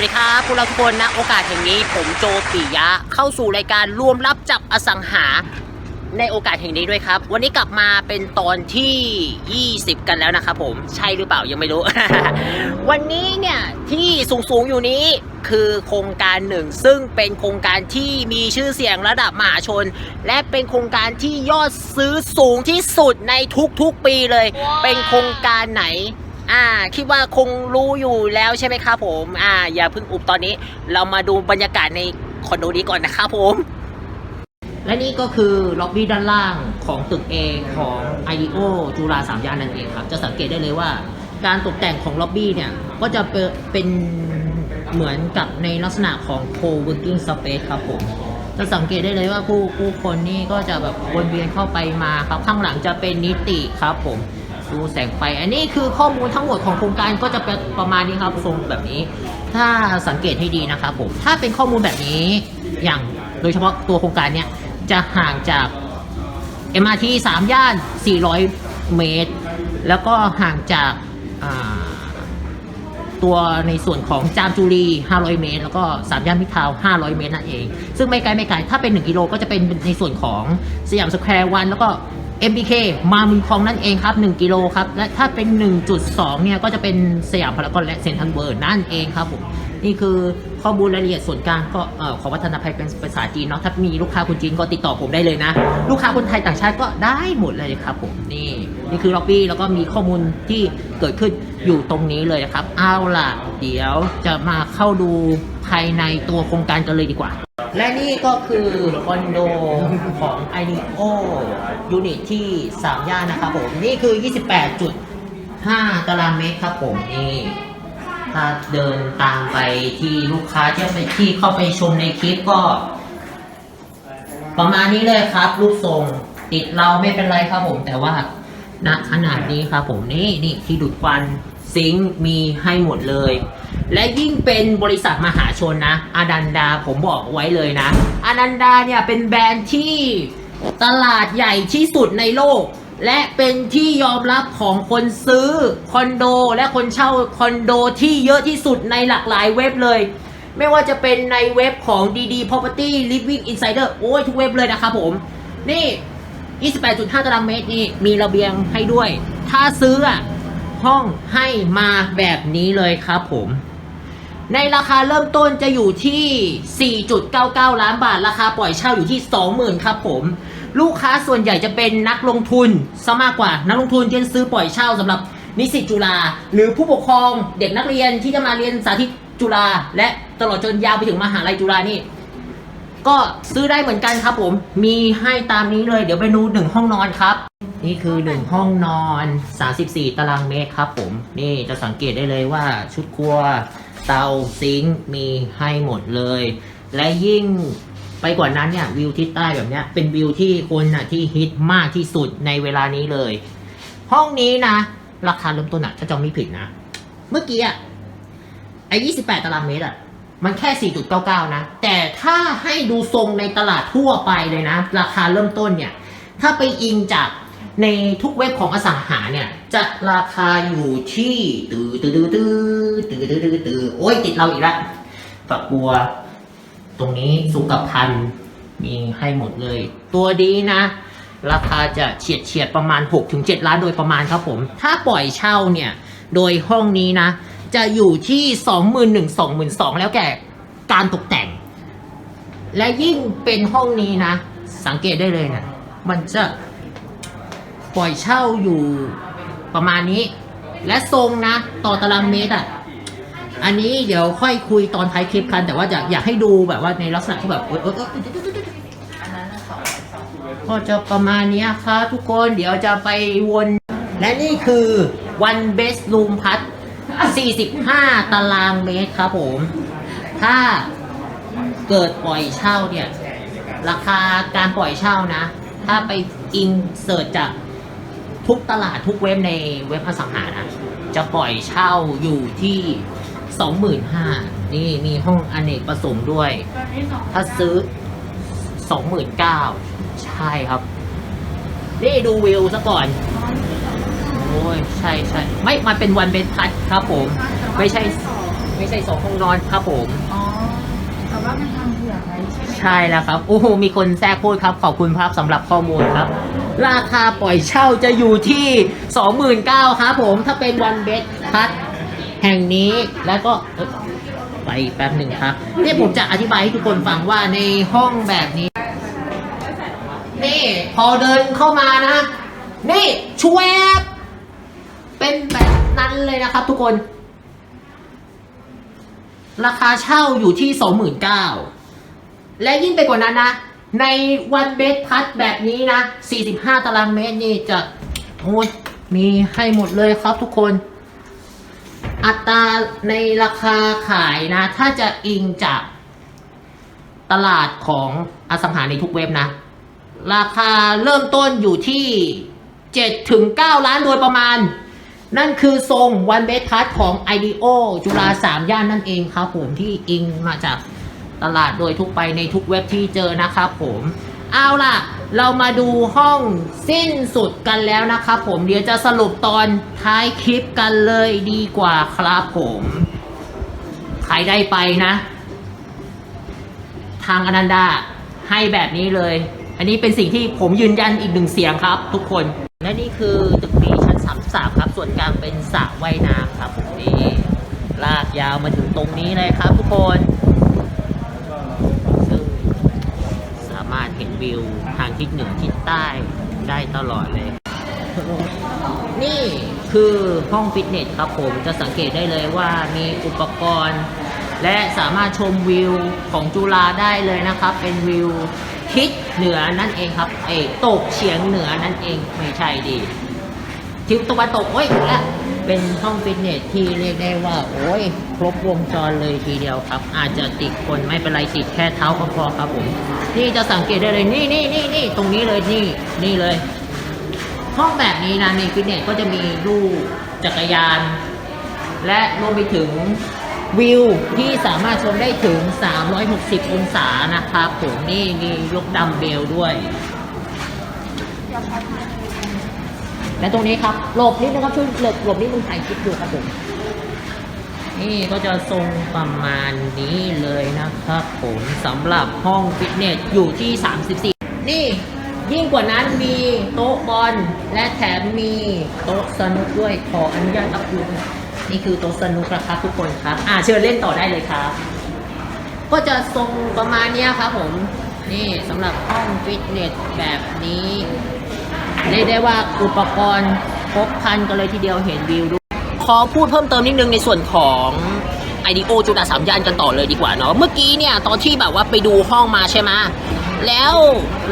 วัสดีครับพวกเราทุกคนนะโอกาสแห่งนี้ผมโจปิยะ เข้าสู่รายการรวมรับจับอสังหาในโอกาสแห่งนี้ด้วยครับ วันนี้กลับมาเป็นตอนที่ 20 กันแล้วนะครับผมใช่หรือเปล่ายังไม่รู้ วันนี้เนี่ยที่สูงๆอยู่นี้คือโครงการหนึ่ง ซึ่งเป็นโครงการที่มีชื่อเสียงระดับมหาชน และเป็นโครงการที่ยอดซื้อสูงที่สุดในทุกๆปีเลย เป็นโครงการไหน อ่าคิดว่าคงรู้อยู่แล้วใช่ไหมครับผมอ่าอย่าเพิ่งอุบตอนนี้ เรามาดูบรรยากาศในคอนโดนี้ก่อนนะครับผม และนี่ก็คือล็อบบี้ด้านล่างของตึก A ของ i d o จุฬาสามย่านนั่นเองครับ จะสังเกตได้เลยว่า การตกแต่งของล็อบบี้เนี่ย ก็จะเป็นเหมือนกับในลักษณะของ co-working space ครับผมจะสังเกตได้เลยว่าผู้ผู้คนนี่ก็จะแบบวนเวียนเข้าไปมาครับ ข้างหลังจะเป็นนิติครับผม ดูแสงไฟ อันนี้คือข้อมูลทั้งหมดของโครงการก็จะเป็นประมาณนี้ครับทรงแบบนี้ ถ้าสังเกตให้ดีนะครับผม ถ้าเป็นข้อมูลแบบนี้อย่างโดยเฉพาะตัวโครงการเนี้ยจะห่างจาก MRT 3 ย่าน 400 เมตร แล้วก็ห่างจากตัวในส่วนของจามจุรี 500 เมตร แล้วก็สามย่านมิตรทาว 500 เมตรนั่นเอง ซึ่งไม่ไกลไม่ไกล ถ้าเป็น 1 กิโลก็จะเป็นในส่วนของสยามสแควร์วัน แล้วก็ MBK มามือคลองนั่นเองครับ 1 กิโลครับ และถ้าเป็น 1.2 เนี่ย ก็จะเป็นสยามพารากอนและเซ็นทรัลเวิร์นั่นเองครับผม นี่คือข้อมูลรายละเอียดส่วนกลางก็อขอวัฒนภัยเป็นภาษาจีนเนาะ ถ้ามีลูกค้าคนจีนก็ติดต่อผมได้เลยนะ ลูกค้าคนไทยต่างชาติก็ได้หมดเลยครับผม นี่ นี่คือล็อบบี้แล้วก็มีข้อมูลที่เกิดขึ้นอยู่ตรงนี้เลยนะครับ เอาล่ะ เดี๋ยวจะมาเข้าดู ภายในตัวโครงการกันเลยดีกว่า และนี่ก็คือคอนโดของ i d o ยูนิตที่3ย่านนะครับผมนี่คือ 28.5 ตารางเมตรครับผมนี่ถ้าเดินตามไปที่ลูกค้าที่ไปที่เข้าไปชมในคลิปก็ ประมาณนี้เลยครับ รูปทรงติดเราไม่เป็นไรครับผม แต่ว่าณขนาดนี้ครับผมนี่นี่ที่ดูดควันซิงค์มีให้หมดเลย และยิ่งเป็นบริษัทมหาชนนะอาดันดาผมบอกไว้เลยนะอาดันดาเนี่ยเป็นแบรนด์ที่ตลาดใหญ่ที่สุดในโลก และเป็นที่ยอมรับของคนซื้อคอนโด และคนเช่าคอนโดที่เยอะที่สุดในหลากหลายเว็บเลย ไม่ว่าจะเป็นในเว็บของ DD Property Living Insider โอ้ยทุกเว็บเลยนะครับผม นี่ 28.5 ตารางเมตรนี่มีระเบียงให้ด้วย ถ้าซื้ออะห้องให้มาแบบนี้เลยครับผม ในราคาเริ่มต้นจะอยู่ที่ 4.99 ล้านบาท ราคาปล่อยเช่าอยู่ที่ 20,000 ครับผม ลูกค้าส่วนใหญ่จะเป็นนักลงทุนซะมากกว่า นักลงทุนที่ซื้อปล่อยเช่าสำหรับนิสิตจุฬาหรือผู้ปกครองเด็กนักเรียนที่จะมาเรียนสาธิตจุฬาและตลอดจนยาวไปถึงมหาลัยจุฬานี่ ก็ซื้อได้เหมือนกันครับผม มีให้ตามนี้เลย เดี๋ยวไปดูหนึ่งห้องนอนครับ นี่คือหนึ่งห้องนอน 34 ตารางเมตรครับผม นี่จะสังเกตได้เลยว่าชุดครัว เตาซิงค์มีให้หมดเลย และยิ่งไปกว่านั้นเนี่ยวิวทิศใต้แบบเนี้ยเป็นวิวที่คนน่ะที่ฮิตมากที่สุดในเวลานี้เลย ห้องนี้นะ ราคาเริ่มต้นอะถ้าจำไม่ผิดนะ เมื่อกี้อะไอ้28 ตารางเมตรอะมันแค่ 4.99 นะ แต่ถ้าให้ดูทรงในตลาดทั่วไปเลยนะ ราคาเริ่มต้นเนี่ย ถ้าไปอิงจาก ในทุกเว็บของอสังหาเนี่ย จะราคาอยู่ที่ตือตือตือตือตือตือตือโอ้ยติดเราอีกแล้วฝักบัว ตรงนี้สุขภัณฑ์มีให้หมดเลย ตัวดีนะ ราคาจะเฉียดเฉียดประมาณ 6-7 ล้านโดยประมาณครับผม ถ้าปล่อยเช่าเนี่ย โดยห้องนี้นะ จะอยู่ที่ 21,000 22,000 แล้วแก่การตกแต่ง และยิ่งเป็นห้องนี้นะ สังเกตได้เลยนะ มันจะ ปล่อยเช่าอยู่ประมาณนี้ และทรงนะ ต่อตารางเมตรอะอันนี้เดี๋ยวค่อยคุยตอนท้ายคลิปกันแต่ว่าอยากอยากให้ดูแบบว่าในลักษณะที่แบบเออเออก็จะประมาณนี้ครับทุกคนเดี๋ยวจะไปวน และนี่คือ one bedroom พัด45 ตารางเมตรครับผม ถ้าเกิดปล่อยเช่าเนี่ย ราคาการปล่อยเช่านะ ถ้าไปอิงเสิร์ชจาก ทุกตลาดทุกเว็บในเว็บอสังหานะจะปล่อยเช่าอยู่ที่25,000นี่มีห้องอเนกประสงค์ด้วย ถ้าซื้อ29,000ใช่ครับ นี่ดูวิวซะก่อน โอ้ยใช่ใช่ไม่มันเป็นวันเบนพัทครับผม ไม่ใช่ ไม่ใช่สองห้องนอนครับผม อ๋อ แต่ว่ามันทำเผื่อไว้ใช่ไหม ใช่แล้วครับ โอ้โห มีคนแทรกพูดครับ ขอบคุณครับสำหรับข้อมูลครับ ราคาปล่อยเช่าจะอยู่ที่ 29,000ครับผมถ้าเป็นวันเบสพัทแห่งนี้แล้วก็ไปแป๊บหนึ่งครับเนี่ยผมจะอธิบายให้ทุกคนฟังว่าในห้องแบบนี้ นี่พอเดินเข้ามานะ นี่ชวบเป็นแบบนั้นเลยนะครับทุกคน ราคาเช่าอยู่ที่29,000 และยิ่งไปกว่านั้นนะ ในวันเบสพัทแบบนี้นะ 45 ตารางเมตรนี่จะโอ้ยมีให้หมดเลยครับทุกคน อัตราในราคาขายนะ ถ้าจะอิงจากตลาดของอสังหาในทุกเว็บนะ ราคาเริ่มต้นอยู่ที่ 7 ถึง 9 ล้านโดยประมาณ นั่นคือทรงวันเบสพัทของ IDEO จุฬาสามย่านนั่นเองครับผมที่อิงมาจาก ตลาดโดยทุกไปในทุกเว็บที่เจอนะครับผมเอาล่ะ เรามาดูห้องสิ้นสุดกันแล้วนะครับผมเดี๋ยวจะสรุปตอนท้ายคลิปกันเลยดีกว่าครับผมใครได้ไปนะ ทางอนันดาให้แบบนี้เลย อันนี้เป็นสิ่งที่ผมยืนยันอีกหนึ่งเสียงครับ ทุกคน และนี่คือตึกบีชั้นสามสามครับ ส่วนกลางเป็นสระว่ายน้ำครับผมนี่ลากยาวมาถึงตรงนี้เลยครับทุกคน ซึ่งสารถเห็นวิวทางทิศเหนือทิศใต้ได้ตลอดเลย นี่คือห้องฟิตเนสครับผมจะสังเกตได้เลยว่ามีอุปกรณ์ และสามารถชมวิวของจุฬาได้เลยนะครับ เป็นวิวทิศเหนือนั่นเองครับเอตกเฉียงเหนือนั่นเองไม่ใช่ดิทิศตะวันตกโอ้ยและ เป็นห้องฟิตเนสที่เรียกได้ว่า โอ้ย ครบวงจรเลยทีเดียวครับ อาจจะติดคนไม่เป็นไรติดแค่เท้าก็พอครับผมนี่จะสังเกตได้เลยนี่นี่นี่นี่ตรงนี้เลยนี่นี่เลย ห้องแบบนี้นะในฟิตเนสก็จะมีลูกจักรยาน และรวมไปถึงวิวที่สามารถชมได้ถึง 360 องศานะครับผมนี่มียกดัมเบลด้วย และตรงนี้ครับหลบนิดนะครับช่วยหลบหลบนิดนึงถ่ายคลิปอยู่ครับผมนี่ก็จะทรงประมาณนี้เลยนะครับผมสำหรับห้องฟิตเนสอยู่ที่ 34 นี่ยิ่งกว่านั้นมีโต๊ะบอลและแถมมีโต๊ะสนุกด้วยขออนุญาตอัพลุงนี่คือโต๊ะสนุกนะครับทุกคนครับ อ่าเชิญเล่นต่อได้เลยครับ ก็จะทรงประมาณนี้ครับผม นี่สำหรับห้องฟิตเนสแบบนี้ เรียกได้ว่าอุปกรณ์ครบครันกันเลยทีเดียวเห็นวิวด้วยขอพูดเพิ่มเติมนิดนึงในส่วนของไอดีโอจุฬาสามย่านกันต่อเลยดีกว่าเนาะเมื่อกี้เนี่ยตอนที่แบบว่าไปดูห้องมาใช่ไหมแล้ว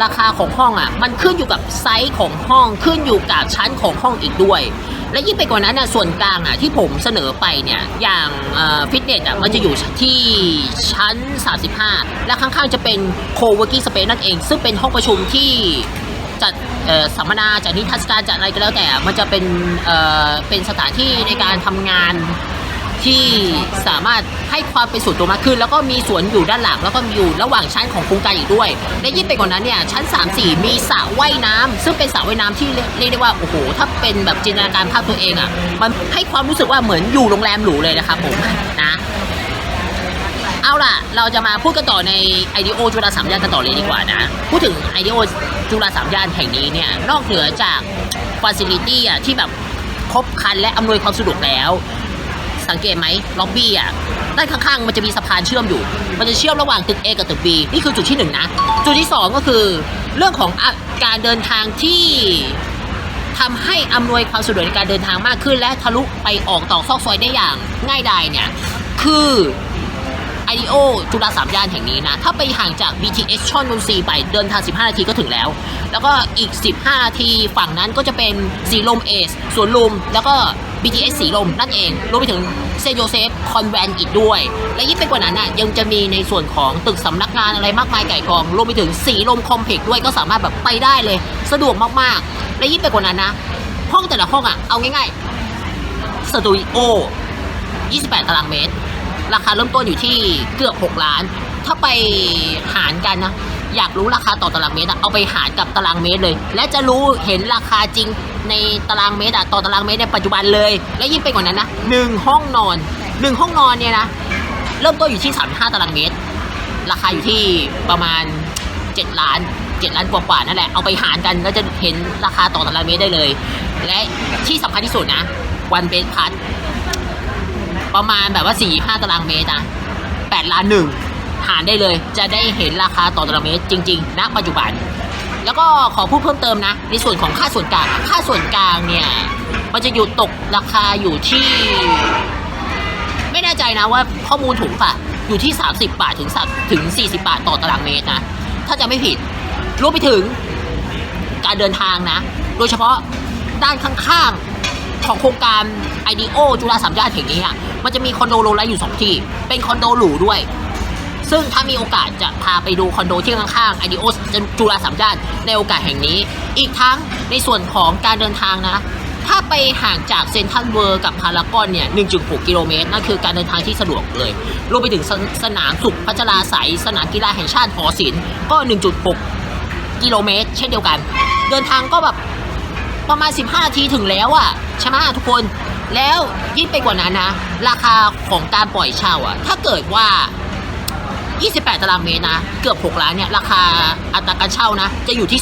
ราคาของห้องอะ มันขึ้นอยู่กับไซส์ของห้องขึ้นอยู่กับชั้นของห้องอีกด้วย และยิ่งไปกว่านั้นน่ะส่วนกลางอะที่ผมเสนอไปเนี่ยอย่างฟิตเนสอะมันจะอยู่ที่ชั้น 35 และข้างๆจะเป็น co-working space นั่นเอง ซึ่งเป็นห้องประชุมที่ จัดสัมมนาจัดนิทรรศการจัดอะไรก็แล้วแต่ มันจะเป็นเเป็นสถานที่ในการทำงานที่สามารถให้ความเป็นส่วนตัวมากขึ้น แล้วก็มีสวนอยู่ด้านหลังแล้วก็มีอยู่ระหว่างชั้นของโครงการอีกด้วย และยิ่งไปกว่านั้นเนี่ยชั้น 3 4 มีสระว่ายน้ำซึ่งเป็นสระว่ายน้ำที่เรียกได้ว่าโอ้โหถ้าเป็นแบบจินตนาการภาพตัวเองอะมันให้ความรู้สึกว่าเหมือนอยู่โรงแรมหรูเลยนะครับผมนะ เอาล่ะ เราจะมาพูดกันต่อในไอเดโอจุฬาสามย่านกันต่อเลยดีกว่านะ พูดถึงไอเดโอจุฬาสามย่านแห่งนี้เนี่ย นอกเหนือจากฟ a ซิลิตี้อะที่แบบครบคันและอำนวยความสะดวกแล้ว สังเกตไหมล็อบบี้อะด้านข้างๆ มันจะมีสะพานเชื่อมอยู่ มันจะเชื่อมระหว่างตึก A กับตึก B นี่คือจุดที่หนึ่งนะ จุดที่สองก็คือเรื่องของอการเดินทางที่ทำให้อำนวยความสะดวกในการเดินทางมากขึ้น และทะลุไปออกต่อซอกซอยได้อย่างง่ายดายเนี่ย คือ ไอเดโอจุฬาสามย่านแห่งนี้นะ ถ้าไปห่างจาก BTS ช่องนนทรีไปเดินทาง 15 นาทีก็ถึงแล้ว แล้วก็อีก 15 นาทีฝั่งนั้นก็จะเป็นสีลมเอสสวนลุม แล้วก็ BTS สีลมนั่นเอง รวมไปถึงเซโยเซฟคอนแวนอีกด้วย และยิ่งไปกว่านั้นน่ะยังจะมีในส่วนของตึกสำนักงานอะไรมากมายไก่กอง รวมไปถึงสีลมคอมเพล็กซ์ด้วยก็สามารถแบบไปได้เลย สะดวกมากๆ และยิ่งไปกว่านั้นนะ ห้องแต่ละห้องอะเอาง่ายๆสตูดิโอ28 ตารางเมตร ราคาเริ่มต้นอยู่ที่เกือบ 6 ล้าน ถ้าไปหารกันนะ อยากรู้ราคาต่อตารางเมตรอะเอาไปหารกับตารางเมตรเลย และจะรู้เห็นราคาจริงในตารางเมตรอะต่อตารางเมตรในปัจจุบันเลย และยิ่งไปกว่านั้นนะหนึ่งห้องนอนหนึ่งห้องนอนเนี่ยนะเริ่มต้นอยู่ที่ 35 ตารางเมตร ราคาอยู่ที่ประมาณ 7 ล้าน 7 ล้านกว่าๆนั่นแหละ เอาไปหารกันก็จะเห็นราคาต่อตารางเมตรได้เลย และที่สำคัญที่สุดนะ วันเบสพัท ประมาณแบบว่า4 5ตารางเมตรนะ8ล้านหนึ่งหารได้เลย จะได้เห็นราคาต่อตารางเมตรจริงๆณปัจจุบัน แล้วก็ขอพูดเพิ่มเติมนะ ในส่วนของค่าส่วนกลาง ค่าส่วนกลางเนี่ย มันจะอยู่ตกราคาอยู่ที่ ไม่แน่ใจนะว่าข้อมูลถูกป่ะ อยู่ที่ 30 บาทถึง3ถึง 40 บาทต่อตารางเมตรนะ ถ้าจะไม่ผิดรวมไปถึงการเดินทางนะ โดยเฉพาะด้านข้างๆ ของโครงการไอ d โอจุฬาสามย่านแห่งนี้อะมันจะมีคอนโดโลไลอยู่สองที่ เป็นคอนโดหรูด้วย ซึ่งถ้ามีโอกาสจะพาไปดูคอนโดที่ข้างๆไอ d โอจุฬาสามย่านในโอกาสแห่งนี้ อีกทั้งในส่วนของการเดินทางนะถ้าไปห่างจากเซนทรัลเวิร์กับพารากอนเนี่ย 1.6 กิโลเมตร นั่นคือการเดินทางที่สะดวกเลย รวมไปถึงสสนามสุขพัชราไสยสนามกีฬาแห่งชาติหอศิลป์ก็ 1.6 กิโลเมตร เช่นเดียวกัน เดินทางก็แบบ ประมาณ 15นาทีถึงแล้วอะใช่ไหมทุกคนแล้วยิ่งไปกว่านั้นนะ ราคาของการปล่อยเช่าอะถ้าเกิดว่า 28 ตารางเมตรนะ เกือบ 6 ล้านเนี่ย ราคาอัตราการเช่านะ จะอยู่ที่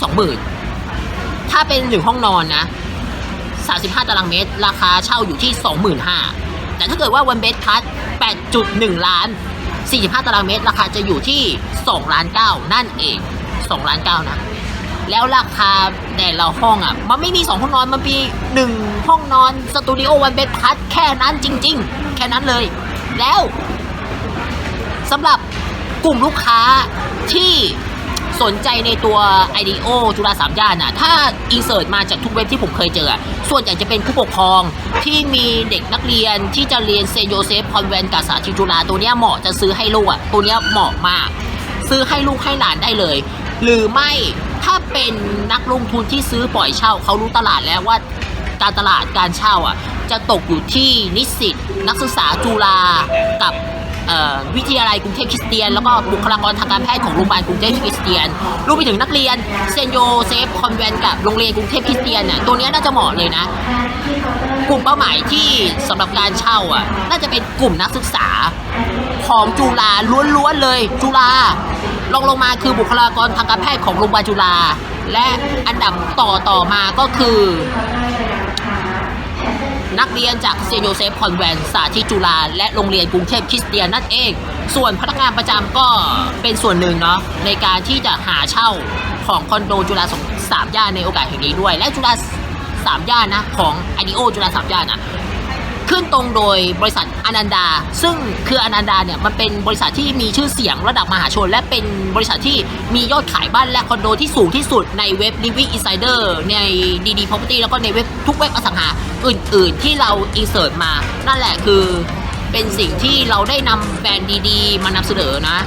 20,000 ถ้าเป็นหนึ่งห้องนอนนะ 35 ตารางเมตร ราคาเช่าอยู่ที่ 25,000 แต่ถ้าเกิดว่าวันเบสพัท8.1 ล้าน 45 ตารางเมตร ราคาจะอยู่ที่ 2 ล้าน9นั่นเอง 2 ล้าน9นะ แล้วราคาแต่ละห้องอะ มันไม่มี 2 ห้องนอนมันมี1ห้องนอนสตูดิโอวันเบสพัทแค่นั้นจริง ๆ แค่นั้นเลย แล้วสำหรับกลุ่มลูกค้าที่สนใจในตัว IDO จุฬาสามย่านน่ะ ถ้าอินเสิร์ตมาจากทุกเว็บที่ผมเคยเจอ ส่วนใหญ่จะเป็นผู้ปกครองที่มีเด็กนักเรียนที่จะเรียนเซโยเซฟคอนแวนต์กับสาธิตจุฬาตัวเนี้ยเหมาะจะซื้อให้ลูกอะ ตัวเนี้ยเหมาะมาก ซื้อให้ลูกให้หลานได้เลย หรือไม่ เป็นนักลงทุนที่ซื้อปล่อยเช่า เขารู้ตลาดแล้วว่าการตลาดการเช่าอะ จะตกอยู่ที่นิสิตนักศึกษาจุฬากับวิทยาลัยกรุงเทพคริสเตียน แล้วก็บุคลากรทางการแพทย์ของโรงพยาบาลกรุงเทพคริสเตียนรวมไปถึงนักเรียนเซนโยเซฟคอนแวนกับโรงเรียนกรุงเทพคริสเตียนเนี่ยตัวนี้น่าจะเหมาะเลยนะ กลุ่มเป้าหมายที่สำหรับการเช่าอะน่าจะเป็นกลุ่มนักศึกษาของจุฬาล้วนๆเลย จุฬา ลองลงมาคือบุคลากรทางการแพทย์ของโรงพยาบาลจุฬาและอันดับต่อต่อมาก็คือ นักเรียนจากเซนโยเซฟคอนแวนสาธิตจุฬาและโรงเรียนกรุงเทพคริสเตียนนั่นเอง ส่วนพนักงานประจำก็เป็นส่วนหนึ่งเนาะในการที่จะหาเช่าของคอนโดจุฬาสงสามย่านในโอกาสแห่งนี้ด้วย และจุฬาสามย่านนะของไอเดโอจุฬาสามย่านนะ ขึ้นตรงโดยบริษัทอนันดา ซึ่งคืออนันดาเนี่ยมันเป็นบริษัทที่มีชื่อเสียงระดับมหาชน และเป็นบริษัทที่มียอดขายบ้านและคอนโดที่สูงที่สุดในเว็บ Living Insider ใน DD Property แล้วก็ในเว็บทุกเว็บอสังหาอื่น ๆ ที่เราอินเสิร์ตมา นั่นแหละคือเป็นสิ่งที่เราได้นำแบรนด์ดีๆ มานำเสนอนะ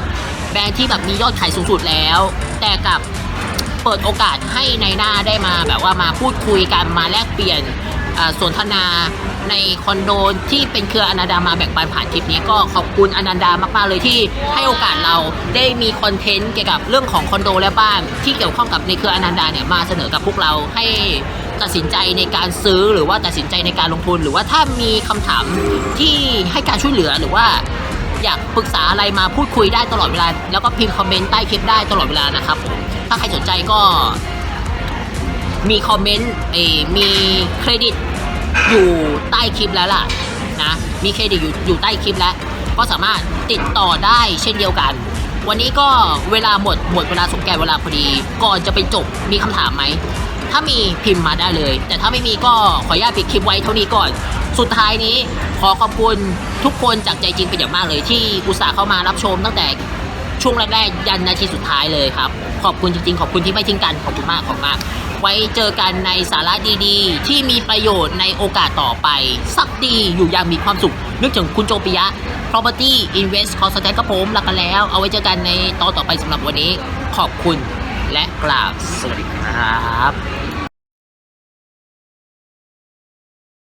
แบรนด์ที่แบบมียอดขายสูงสุดแล้ว แต่กับเปิดโอกาสให้ในหน้าได้มาแบบว่ามาพูดคุยกันมาแลกเปลี่ยนสนทนา ในคอนโดที่เป็นเครืออนันดามาแบ่งปันผ่านคลิปนี้ก็ขอบคุณอนันดามากๆเลยที่ให้โอกาสเราได้มีคอนเทนต์เกี่ยวกับเรื่องของคอนโดและบ้านที่เกี่ยวข้องกับในเครืออนันดาเนี่ยมาเสนอกับพวกเราให้ตัดสินใจในการซื้อหรือว่าตัดสินใจในการลงทุน หรือว่าถ้ามีคำถามที่ให้การช่วยเหลือหรือว่าอยากปรึกษาอะไรมาพูดคุยได้ตลอดเวลา แล้วก็พิมพ์คอมเมนต์ใต้คลิปได้ตลอดเวลานะครับผมถ้าใครสนใจก็มีคอมเมนต์มีเครดิต อยู่ใต้คลิปแล้วล่ะนะมีเครดิตอยู่อยู่ใต้คลิปแล้ว ก็สามารถติดต่อได้เช่นเดียวกัน วันนี้ก็เวลาหมดหมดเวลาสมแก่เวลาพอดี ก่อนจะไปจบมีคำถามไหม ถ้ามีพิมพ์มาได้เลย แต่ถ้าไม่มีก็ขออนุญาตปิดคลิปไว้เท่านี้ก่อน สุดท้ายนี้ขอขอบคุณทุกคนจากใจจริงเป็นอย่างมากเลยที่อุตส่าห์เข้ามารับชมตั้งแต่ช่วงแรกๆยันนาทีสุดท้ายเลยครับ ขอบคุณจริงๆ ขอบคุณที่ไม่ทิ้งกัน ขอบคุณมาก ขอบมาก ไว้เจอกันในสาระดีๆ ที่มีประโยชน์ในโอกาสต่อไป สักดีอยู่อย่างมีความสุข นึกถึงคุณโจปิยะ property invest c o n s u l t a n t กับผมลักกันแล้ว เอาไว้เจอกันในตอนต่อไปสำหรับวันนี้ ขอบคุณและกราบสวัสดีครับ